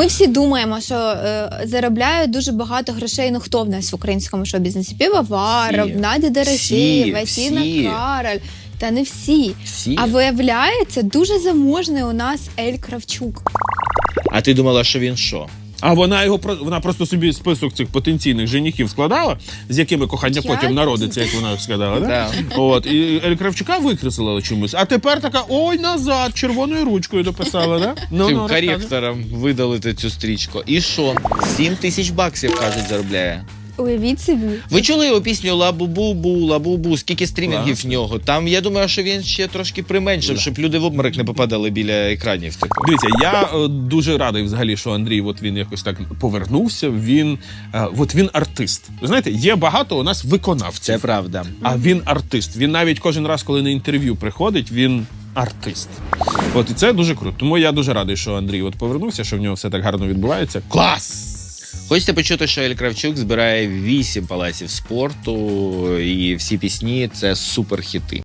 Ми всі думаємо, що е, заробляє дуже багато грошей. Ну хто в нас в українському шоу-бізнесі? Півоваров, Наді Надя Васіна Тіна. Кароль. Та не всі. Всі. А виявляється, дуже заможний у нас Ель Кравчук. А ти думала, що він що? А вона його вона просто собі список цих потенційних женіхів складала, з якими кохання Я- потім народиться, як вона сказала. Да? Да. От і Ель Кравчука викреслила чомусь. А тепер така ой назад, червоною ручкою дописала. Да? Ну, Цим ну, коректором видалити цю стрічку. І що? 7 тисяч баксів, кажуть, заробляє. Уявіть собі. Ви чули його пісню Лабу-бу-бу, Скільки стрімінгів в нього? Там я думаю, що він ще трошки применшив, щоб люди в обморок не попадали біля екранів. Типу. Дивіться, я е, дуже радий взагалі, що Андрій, от він якось так повернувся. Він е, от він артист. Ви знаєте, є багато у нас виконавців. Це правда. А він артист. Він навіть кожен раз, коли на інтерв'ю приходить, він артист. От і це дуже круто. Тому я дуже радий, що Андрій от повернувся, що в нього все так гарно відбувається. Клас! Хочете почути, що Ель Кравчук збирає вісім палаців спорту, і всі пісні це суперхіти.